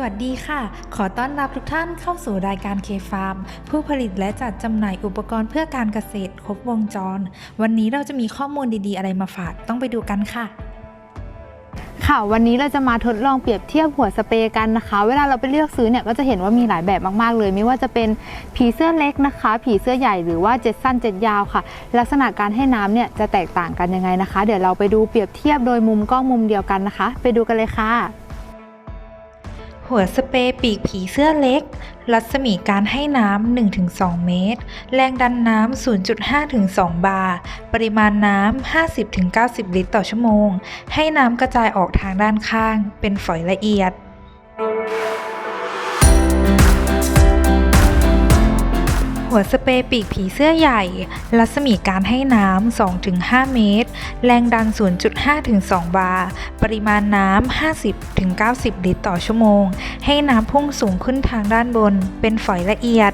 สวัสดีค่ะ ขอต้อนรับทุกท่านเข้าสู่รายการเคฟาร์มผู้ผลิตและจัดจำหน่ายอุปกรณ์เพื่อการเกษตรครบวงจร วันนี้เราจะมีข้อมูลดีๆ อะไรมาฝากต้องไปดูกันค่ะ ค่ะวันนี้เราจะมาทดลองเปรียบเทียบหัวสเปรย์กันนะคะ เวลาเราไปเลือกซื้อเนี่ยก็จะเห็นว่ามีหลายแบบมากๆ เลย ไม่ว่าจะเป็นผีเสื้อเล็กนะคะ ผีเสื้อใหญ่หรือว่าเจ็ดสั้นเจ็ดยาวค่ะ ลักษณะการให้น้ำเนี่ยจะแตกต่างกันยังไงนะคะ เดี๋ยวเราไปดูเปรียบเทียบโดยมุมกล้องมุมเดียวกันนะคะ ไปดูกันเลยค่ะ หัวสเปรย์ปีกผีเสื้อเล็ก รัศมีการให้น้ำ 1-2 เมตร แรงดันน้ำ 0.5-2 บาร์ ปริมาณน้ำ 50-90 ลิตรต่อชั่วโมง ให้น้ำกระจายออกทางด้านข้าง เป็นฝอยละเอียด หัวสเปรย์ปีกผีเสื้อใหญ่ รัศมีการให้น้ำ 2-5 เมตร แรงดัน 0.5-2 บาร์ ปริมาณน้ำ 50-90 ลิตรต่อชั่วโมง ให้น้ำพุ่งสูงขึ้นทางด้านบน เป็นฝอยละเอียด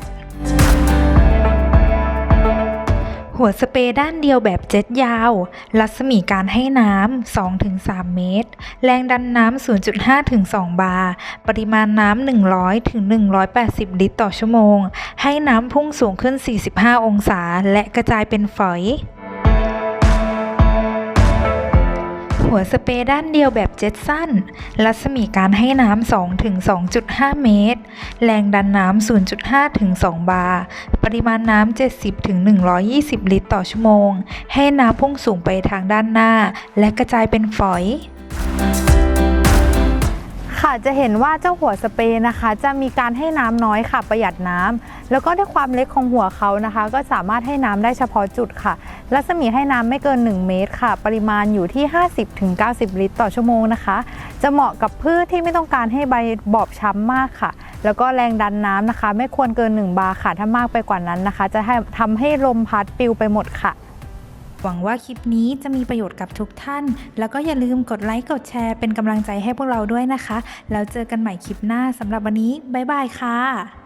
หัวสเปรย์ด้านเดียวแบบเจ็ตยาว รัศมีการให้น้ำ 2-3 เมตร แรงดันน้ำ 0.5-2 บาร์ ปริมาณน้ำ 100ถึง180 ลิตรต่อชั่วโมง ให้น้ำพุ่งสูงขึ้น 45 องศา และกระจายเป็นฝอย หัวสเปรย์ด้านเดียวแบบเจ็ตสั้น รัศมีการให้น้ำ2ถึง2.5 เมตร แรงดันน้ำ 0.5ถึง2บาร์ ปริมาณน้ำ 70ถึง120 ลิตรต่อชั่วโมง ให้น้ำพุ่งสูงไปทางด้านหน้า และกระจายเป็นฝอยค่ะจะเห็นว่าเจ้าหัวสเปรย์นะคะ จะมีการให้น้ำน้อยค่ะประหยัดน้ำแล้วก็ด้วยความเล็กของหัวเขานะคะ ก็สามารถให้น้ำได้เฉพาะจุดค่ะ รัศมีให้น้ำไม่เกิน 1 เมตรค่ะ ปริมาณอยู่ที่ 50-90 ลิตรต่อชั่วโมงนะคะ จะเหมาะกับพืชที่ไม่ต้องการให้ใบบอบช้ำมากค่ะ แล้วก็แรงดันน้ำนะคะ ไม่ควรเกิน 1 บาร์ค่ะ ถ้ามากไปกว่านั้นนะคะ จะทำให้ลมพัดปลิวไปหมดค่ะหวังว่าคลิปนี้จะมีประโยชน์กับทุกท่าน แล้วก็อย่าลืมกดไลค์ กดแชร์ เป็นกำลังใจให้พวกเราด้วยนะคะ แล้วเจอกันใหม่คลิปหน้าสำหรับวันนี้ บ๊ายบายค่ะ